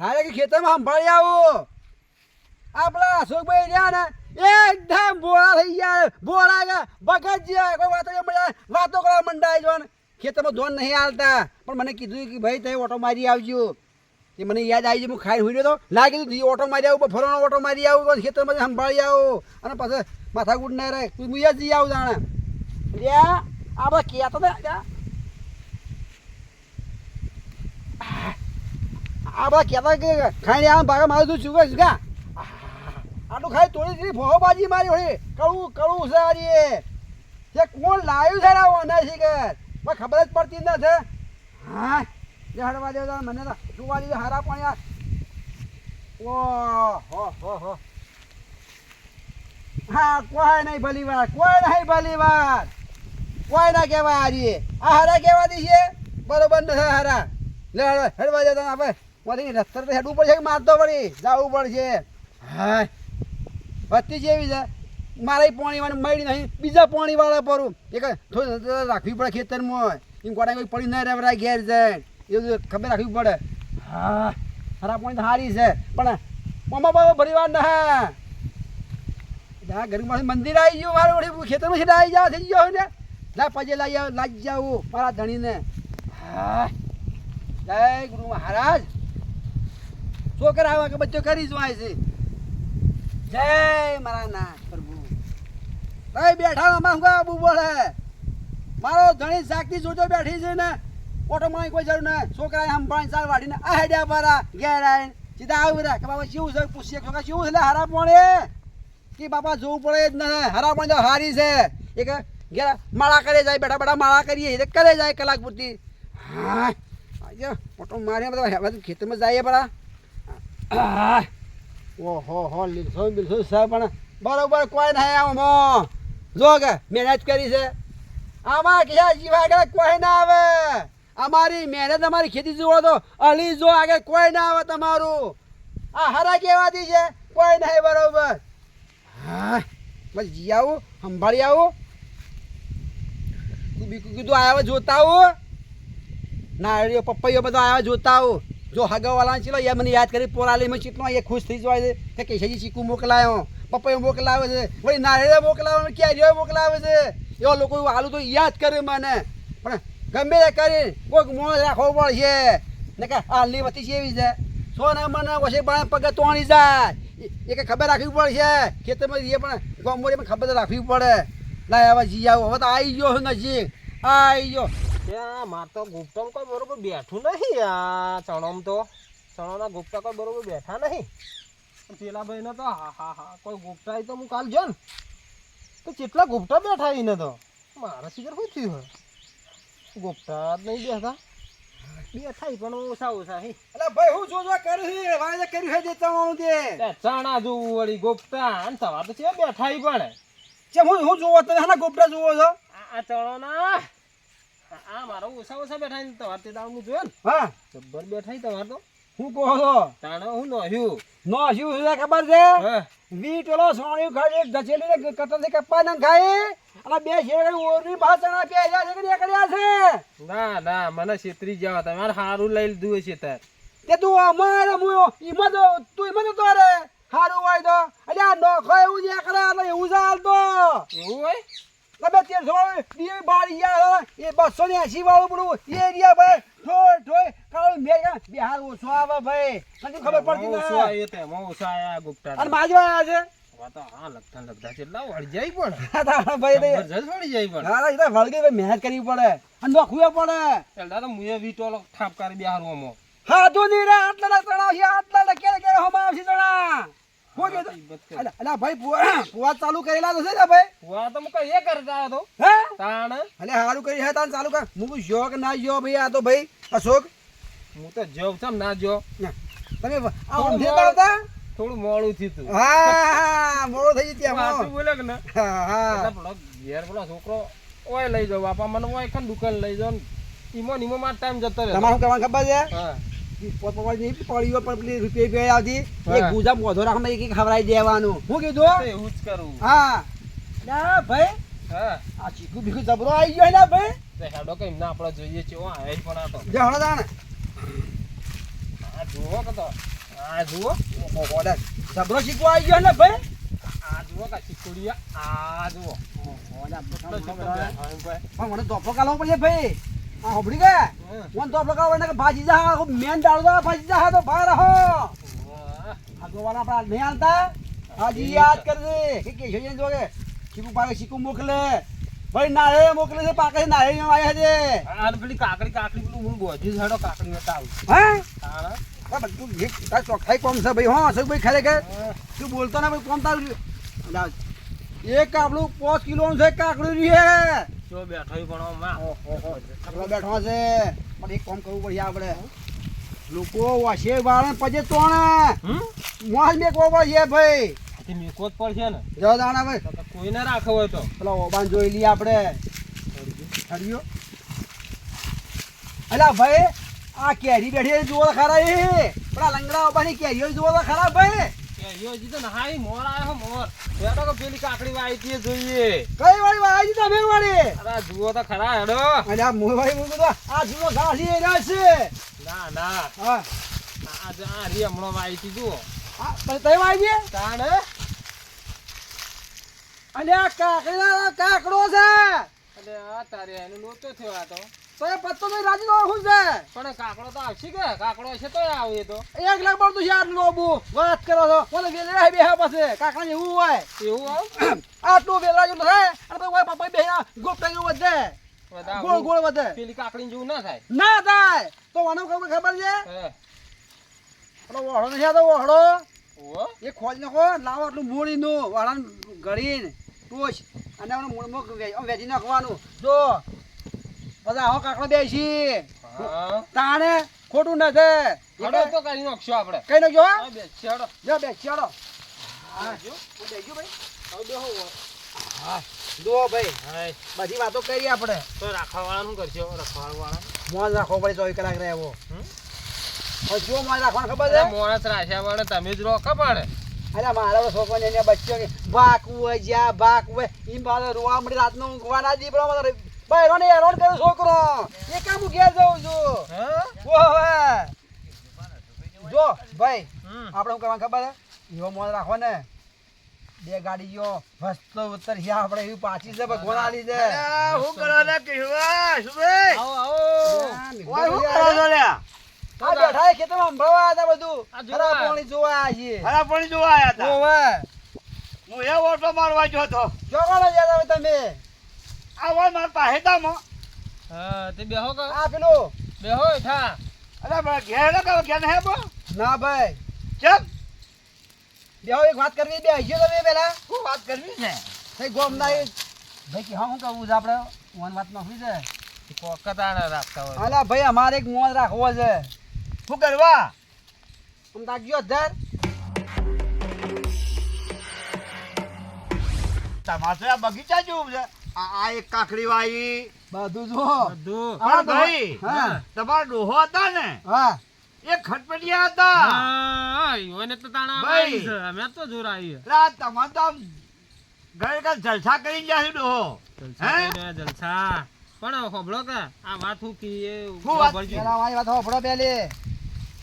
હારે કે ખેતરમાં સંભાળી આવો. આપણા અશોકભાઈ રહ્યા ને, એકદમ બોળા થઈ ગયા બોળા ગયા ભગત ગયા કોઈ વાતો વાતો કરવા મંડાય જો ને ખેતરમાં ધોન નહીં હાલતા. પણ મને કીધું કે ભાઈ, તમે ઓટો મારી આવજો. એ મને યાદ આવી ગયું હું ખાઈ હોઈ તો. લાગી કીધું ઓટો મારી આવું ફરવાનો ઓટો મારી આવું ખેતરમાં સંભાળી આવો. અને પછી માથાકૂટ ના રહે. હું જઈ આવું જાણે. લ્યા આપણે કહેતો ને લ્યા. કેતા કે ખાઈને આમ ભાગા મારું તું ચૂકે ચૂકા આટલું ખાઈ તોડી ફોહો બાજી મારી હોય. કડવું કડવું છે અરે તે કોણ લાવ્યું છે ને છે કે પણ ખબર જ પડતી નથી હા જે હડવા દેવ મને તો દીધું હારા પણ યાર. ઓ હો હો. હો હા કોઈ નહીં ભલી વાર કોઈ નહીં ભલી વાર કોઈ ના કહેવાય આરી આ હારા કહેવા દી છે? બરોબર નથી હારા. લે હેડવા દેતા આપણે. મોથી રસ્તર તો હેડવું પડશે કે મારતો પડી જવું પડશે. હા વસ્તી જેવી છે. મારે પાણી વાળા મળી નહીં. બીજા પાણી વાળા પરું. એક થોડી રાખવી પડે ખેતરમાં. એમ ગોડા કોઈ પડી ના રહેવરાય ઘેર જાય એવું ખબર રાખવી પડે. હા. ખરા પાણી તો સારી છે. પણ મમ્મા બાબા વાર ના હા. ગરીબ મંદિર આવી ગયું. મારે વળી ખેતરમાં છે આવી જાવ થઈ ગયો ને. લા પજે લાવી લાગી જાવ મારા ધણીને. હા. જય ગુરુ મહારાજ. છોકરા આવા કે બચ્ચો કરી જ વાય છે. જય મારા નાથ પ્રભુ. ભાઈ બેઠા અમાર હું આબુ બોલે. મારો ધણી સાકતી જોજો બેઠી છે ને. ઓટો માં કોઈ જરૂર નહીં. છોકરા આમ પાણી ચાલ વાડીને આ હેડ્યા પરા, ઘેર આવીને. સીધા આવી રહ્યા કે બાબા શું છે? પૂછીએ છોકરા શું છે? હરા પાણી. કે બાપા જોવું પડે જ ને હારા પણ હારી છે. એક ઘેર માળા કરે જાય, બેઠા બેઠા માળા કરીએ. એટલે કરે જાય કલાક પૂરતી. હા. ઓટો મારે બધા ખેતરમાં જઈએ પરા. હા ઓહો, હો, લીલસો, બિલસો સાહેબ પણ બરોબર કોઈ નહીં આમાં જો કે, મહેનત કરી છે. આમાં કે જીવા આગળ કોઈ ના આવે. અમારી મહેનત અમારી ખેતી જુઓ તો અલી જો આગળ કોઈ ના આવે તમારું. આ હરા કેવાથી છે, કોઈ નહીં, બરોબર. હા, બસ જી આવું, સંભાળી આવું. બીકું કીધું આવ્યા જોતા આવું. નાળીઓ પપૈયો બધો આવ્યા જોતા આવું. જો હગાવાલા ચીલો, યાર મને યાદ કરી પોરાલી મેં ચીટલો એ ખુશ થઈ જવાય છે. કે કેશાજી ચીકુ મોકલાયો. પપૈયો મોકલાવે છે. વળી નાળિયેર મોકલાવે કેરીઓ મોકલાવે છે? એવા લોકો આલુ તો યાદ કરે મને. પણ ગમે તે કરી કોઈક મોણ રાખવો પડશે. ને કે હાલની વતી છે એવી છે? સોના મને પછી બાણે પગે તોણી જાય. એ- કે ખબર રાખવી પડશે. ખેતરમાં એ પણ ગમોરી પણ ખબર રાખવી પડે. લાય હવે જી આવો હવે તો આવી ગયો નજીક. આવી ગયો. ત્યાં માર તો ગુપ્તમ કોઈ બરોબર બેઠું નહીં આ ચણોમ તો. ચણોના ગુપ્તા કોઈ બરોબર બેઠા નહીં. પેલા ભાઈને તો હા હા હા કોઈ ગુપ્તા તો હું કાલ જો ને. તો કેટલા ગુપ્તા બેઠા એને તો? મારા સિગર શું થયું હોય ગુપ્તા જ નહીં બેઠા. બેઠા પણ ઓછા ઓછા હી. એટલે ભાઈ હું જોજો કર્યું છે વાજે કર્યું છે જે હું તે ચણા જોવું વળી ગુપ્તા અને સવાર તો છે બેઠા પણ. ચમ હું હું જોવો તમે હાના ગુપ્તા જોવો છો? આ આ ચણોના આ- મારા ઓછા ઓછા બેઠા ને તમારે તે હું જોયો ને? હા. જબ્બર બેઠા તમારે તો. હું કહો છો? તાણે હું નહ્યું? નો શું છે ખબર છે? વીટ ઓલો સોણ્યું ખાય એક ધચેલી ને કટરથી કપ્પા ના ખાય અને બે શેર ઓરની ભાષણા પહેર્યા છે કે નીકળ્યા છે? ના ના મને છેતરી જાવ તમારે સારું લઈ લીધું હશે તાર. તે તું અમારે હું ઈમાં તો તું ઈમાં તો રે હારું હોય તો. અરે નોખો એવું નીકળે એટલે એવું ચાલતો એવું હોય? તમે તે સોળ બે બારિયા એ બસો ને એસી વાળું પડું એ રહ્યા ભાઈ ઠોય ઠોય કાળું મેં બિહાર ઓછો આવે ભાઈ. મને ખબર પડતી ના? ઓછો આયે તે, મો ઓછો આયા ગુપ્તા. અને માજવા આવ્યા છે? આ હા લગતા લગતા કેટલા વળી જાય પણ. હા, ભાઈ જબરજસ્ત વળી જાય પણ. હા, એ વળગે ભાઈ મહેનત કરવી પડે. અને નોખવું પડે. પેલા તો મુએ વીટો ઠાપ કરી બિહારું આમાં હા તું નહીં રે આટલા તણાવ છે આટલા ના ક્યારે ક્યારે હમા આવશે તણા હું કીધું. અલા અલા ભાઈ પુવા પુવા ચાલુ કરેલા તો છે ને ભાઈ? હુઆ તો મું કઈ એ કરતા હતો. હે? તાણ? અલે હારું કરી હે તાન ચાલુ કર. હું જો કે ના જો ભાઈ આ તો ભાઈ અશોક. હું તો જોગ છું ના જો તમે આ થોડું ઊંધે મોડું. થોડું મોડું થયું તું. હા મોડું થઈ ગયું બોલે કે ને? હા હા. પેલો ઘેર પેલો છોકરો ઓય લઈ જાઓ બાપા મને ઓય કન દુકાન લઈ જાવ ઈમો નિમો માં ટાઈમ જતો રહે તમારું કહેવાનું ખબર છે? હા. પડીઓ પર પેલી રૂપિયા રૂપિયા આવતી. એક ગુજા મોઢો રાખમાં એક એક ખવડાવી દેવાનું. હું કીધું? એવું જ કરું. હા. ના ભાઈ. હા. આ ચીકુ બીકુ જબરો આવી ગયો ને ભાઈ. હેડો કઈ ના આપણે જોઈએ છે ઓ આવે પણ આ તો. જે હળો તાણ. આ જુઓ કે તો. આ જુઓ. ઓહો જબરો શીખવા આવી ગયો ને ભાઈ. આ જુઓ કાચી કુડિયા આ જુઓ. એમ ભાઈ. પણ મને ધોપલો કાઢવો પડશે ભાઈ. હોબળી ગયા? હમ. મને ધોપલો કાઢવો એટલે કે ભાજી જા મેન ડાળો તો ભાજી જા તો બહાર રહો. વાહ. આ જોવાના આપણા નહીં હાલતા? હાજી યાદ કરજે. કે કેશો જઈને જોગે ચીકુ પાકે ચીકુ મોકલે. ભાઈ નાળે મોકલે છે પાકે નાળે આવ્યા છે. આ પેલી કાકડી કાકડી પેલું હું બોજી હેડો કાકડી વેતા આવું હા? બધું તાર ચોખ્ખાઈ કોમ છે ભાઈ હો અશોક ભાઈ ખરેખર. તું બોલતો ના ભાઈ કોમ તારું. એક કાપડું પાંચ કિલો છે કાકડું છે જો બેઠો પણ. બેઠો છે. પણ એક કામ કરવું પડશે આપણે. લોકો વાસે વાળા પછી તોણે. હમ? મોજ મેકવો પડશે ભાઈ. આથી મેકો જ પડશે ને. જો દાણા ભાઈ. તો તો કોઈ ના રાખો હોય તો. પેલા ઓબાન જોઈ લઈએ આપણે. હરિયો અલા ભાઈ આ કેરી બેઠી તો ખરા એ. પેલા લંગડા ઓબાની કેરીઓ જોવા તો ખરા ભાઈ. યો જીતો નહાઈ મોર આયો મોર. કે પેલી કાકડી વાઈ જોઈએ. કઈ વાળી વાળી તમે વાળી. અરે જુઓ તો ખરા હેડો. અરે આ મૂકો તો આ જુઓ ઘાસી રહ્યા છે. ના ના. હા. આ જ આ રી હમણાં વાઈ હતી જુઓ. આ તઈ વાળી છે? તાણ અને આ કાકડો છે. અલ્યા તારે એનો લોચો થયો આ તો. તો એ પત્તો તો રાજી નો ખુશ છે. પણ કાકડો તો આવશે કે? કાકડો હશે તો આવે તો. એક લાખ પડતું લોબુ વાત કરો છો. મને વેલે રહે બે પાસે કાકા એવું હોય. એવું આટલું થાય અને પછી ઓય પપ્પા બે ગોપટા જેવું વધે. ગોળ ગોળ વધે. પેલી કાકડી જેવું ના થાય. ના થાય. તો ખબર ખબર છે? હે. પેલો વહડો નથી આતો વહડો? એ ખોજ નાખો લાવો આટલું મૂળીનું. વાળાને ગળીને ટોચ. અને મૂળ મૂળમાં વેચી નાખવાનું. જો બધા આવો કાકડો બેસી. હા. તાણે ખોટું નથી હેડો તો કઈ નાખશું આપણે. કઈ નાખજો હા? હા બેસ હેડો. જો બેસી ચાલો હા જો. હું બેસી ભાઈ? હા. જુઓ ભાઈ બધી વાતો કરી આપણે. તો રાખવા વાળાનું કરશો? રખવાડ વાળા મોજ રાખવો પડે ચોવીસ કલાક રહે એવો જો મોજ રાખવાનું ખબર છે? મોણસ રાખ્યા વાળા તમે જ રોકા પડે. અરે મારા છોકરો ને બચ્ચો કે હોય જ્યાં હોય ઈમ બાદ રોવા મળી રાતનો ઊંઘવા ના દી પણ મારે બહેરોને હેરાન કરો છોકરો. એ કામ હું ઘેર જાઉં છું. હા? ઓ હવે. જો ભાઈ આપણે શું કરવાનું ખબર છે? એવો મોજ રાખો ને. બે ગાડીઓ ભસતો ઉત્તર છે આપણે એવી પાછી છે ભગવાન આલી છે. હું કરો લે કિશોર સુભાઈ આવો આવો. ઓય, હું કરો છો લે આ બેઠા ખેતરમાં સંભળવા હતા બધું. ખરા પાણી જોવા આવ્યા છીએ. હરા પાણી જોવા આવ્યા હતા. ઓવે હું એ ઓટો મારવા ગયો હતો. જોવા ગયા તમે. આ માર મારા પાસે દામો હા તે બેહો કા. આ પેલો. બેહો થા. અરે મારા ઘેર કા કહો ઘેર હે બો ના ભાઈ. ચલ બેહો એક વાત કરવી બે હજી તમે પેલા. શું વાત કરવી છે? કઈ ગોમ ના ભાઈ કે હું શું કરવું છે આપણે વન વાત નાખવી છે? કોકતાણા રાખતા હોય અલા ભાઈ અમારે એક મોજ રાખવો છે. શું કરવા? આમ તાક્યો ધર. તમારે આ બગીચા જેવું છે. આ આ એક કાકડી વાઈ બધું જો બધું. પણ ભાઈ. તમારો ડોહો હતા ને? હા. એ ખટપટિયા હતા. હા તો તાણા ભાઈ. અમે તો જોર આવી એટલે તો આમ ઘરે ઘર જલસા કરી ગયા ડોહો. હે? જલસા. પણ હોબળો કે આ વાત હું કીએ એ વાત? પેલા મારી વાત હોભળો પેલી.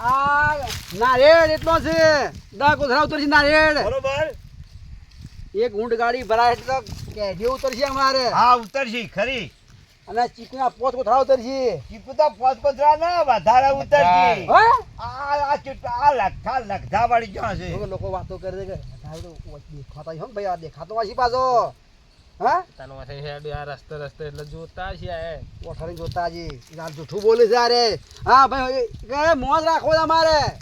આ નારેળ એટલો છે. દા કોથળા ઉતરશે નારેળ બરોબર. એક ઊંટ ગાડી ભરાય એટલે કેજી ઉતરશે અમારે. હા ઉતરશી ખરી. અને ચીકુના પોત કોથળા ઉતરશે. ચીકુતા પોત કોતરા ના વધારે ઉતરશે. હા? આ આ લખા લખા વાળી ક્યાં છે. લોકો- વાતો કરે છે કે દેખાતા હમ ભાઈ આ દેખાતો વાસી પાછો. હા? તાનો માથે હેડ આ રસ્તે રસ્તે એટલે જોતા છે. એ ઓઠારી જોતા જી યાર જૂઠું બોલે છે અરે. હા ભાઈ કે મોજ રાખવો છે અમારે.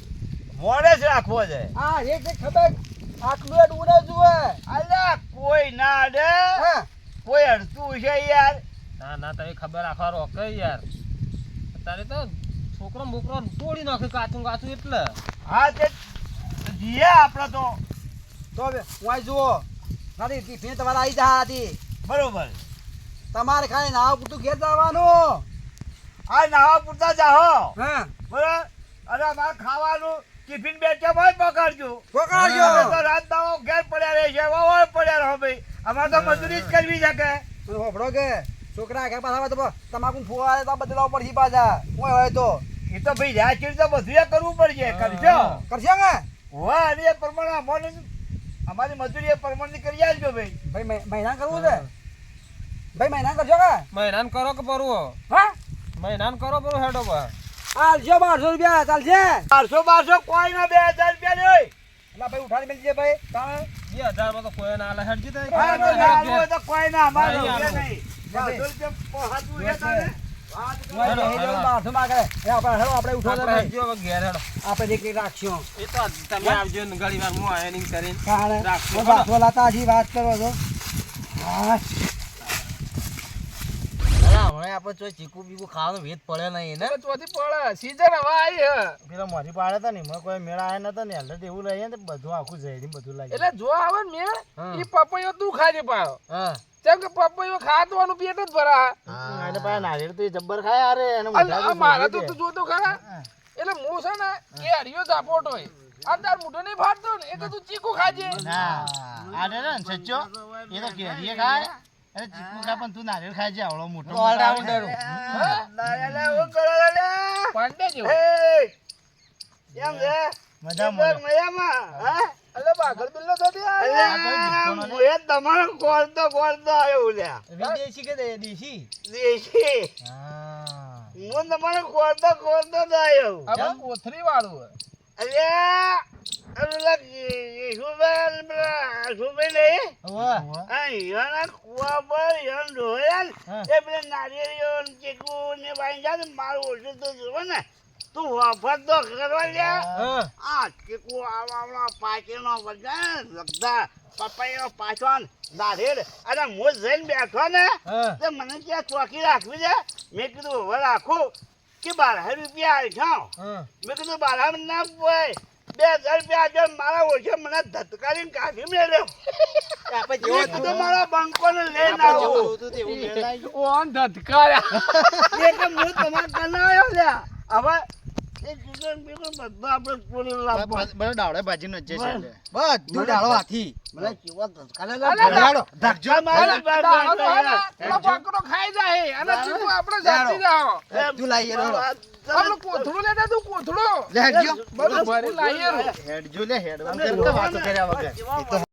મોડે જ રાખવો છે. હા એક એક ખબર. આટલું એટલું ઉડે જુએ. અલ્યા કોઈ ના હા. કોઈ અડતું છે યાર. ના ના તમે ખબર રાખવા રોકે યાર. તારે તો છોકરો મોકરો તોડી નાખે કાચું કાચું એટલે. હા તે જીએ આપણે તો. તો હવે જુઓ. નથી ટિફિન તમારે આવી જા હતી બરોબર. તમારે ખાલી નાવા પૂરતું ઘેર જવાનું. આ નાવા પૂરતા જાહો હા. બરોબર. અને અમારે ખાવાનું ટિફિન બે હોય પકડજો પકડજો. અમે તો રાત દાવો ઘેર પડ્યા રહે છે વાવર પડ્યા રહો ભાઈ. અમારે તો મજૂરી જ કરવી છે કે. હોભળો કે છોકરા કે પાછા તો તમાકુ ફુવારે તો બદલાવ પડશે પાછા. હું હોય તો. એ તો ભાઈ જાય છીએ તો બધું એ કરવું પડશે કરશો કરશો કે હોવા અને એ પ્રમાણે અમારે અમારી મજૂરી એ પ્રમાણે કરી આલજો ભાઈ. ભાઈ મહિના કરવું છે? ભાઈ મહિના કરશો કે? મહિનાન કરો કે પરવો હા? મહિના કરો પરવો હેડો બા આલજો બારસો રૂપિયા ચાલશે. બારસો બારસો કોઈ ના બે હજાર રૂપિયા લે એટલે ભાઈ ઉઠાડી ભાઈ બે હજારમાં તો કોઈ ના આલે હેડજી તો કોઈ ના અમારે નહીં બારસો રૂપિયા તારે? હા, તો ભાઈ. હેડો, નહીં હેડો. જવું બારસો માં કરે એ આપણે આપણે ઉઠો આપણે ભાઈ. હેડજો હવે ઘેર હેડો. આપણે દીકરી રાખશું. એ તો તમે આવજો ને ઘણી વાર હું આયા નહીં કરીને કારણે રાખશું. હું બારસો લાતા હજી વાત કરો છો. હમણાં આપણે ચોય ચીકુ બીકુ ખાવાનો વેત પડે નહીં ને? ચોથી પડે. સીઝન હવે આવી હે પેલા મોરી પાડે હતા ને એમાં કોઈ મેળા આવ્યા નતા ને એટલે એવું લઈએ ને બધું આખું જઈ બધું લાગે એટલે જો આવે ને મેળ. ઈ પપૈયો તું ખાજે પાડો. હા. જેમ કે પપૈયો ખાતવાનું પેટ જ ભરા. હા એને પાસે નારિયેળ તો જબ્બર ખાય અરે એને તો મારા તો તું. જોતો ખરા? એટલે હું છે ને એ હરિયો ઝાપોટ હોય. આ તાર મોઢો નહીં ફાટતો ને એ તો તું ચીકુ ખાજે. ના આને ને સચ્ચો એ તો કેરીએ ખાય. અરે ચીકુકા પણ તું નારિયેળ ખાય છે આવડો મોટો ઓલરાઉન્ડર. લા, લા, લા, હું કરો લા, લા? પાંડે જો એમ છે? મજા એકદમ મજા મજામાં? હા? એટલે બાગલ બિલ્લો થતી આ અલ્યા, કોલ તો કોલ તો આવ્યો લ્યા. વિદેશી કે દેશી દેશી. હા હું તમારો તો કોલ તો આવ્યો. આપણે કોથરી વાળું અલ્યા, તો વફત તો કરવા લ્યા આ ચીકુ આવડો પાછળનો બધા લગતા પપૈયો પાછો ને અને હું જઈને બેઠો ને તે મને ત્યાં ચોકી રાખવી છે મેં કીધું હવે રાખું કે બારહ રૂપિયા આલશો હા. મેં કીધું બારહ ના પોય બે હજાર રૂપિયા આજે મારા ઓછે મને ધતકારી કાઢી મેળ્યો. કીધું મારા બંકો ને લઈને આવું. ઓન ધતકાર્યા હું તમારે કનાયો લ્યા. હવે બધું દાવડે ભાજી નો છે બધું ડાળો હાથી મને કેવો ધસકાને ડાળો. પેલો બાકરો ખાઈ જાય અને ચીકુ આપણે જાતી જાઓ તું લાઈએ રો આપણે લેતા તું કોથળું લે હેડજો બધું ભરી લાઈએ રો. હેડ જો લે હેડ વાતો કર્યા વગર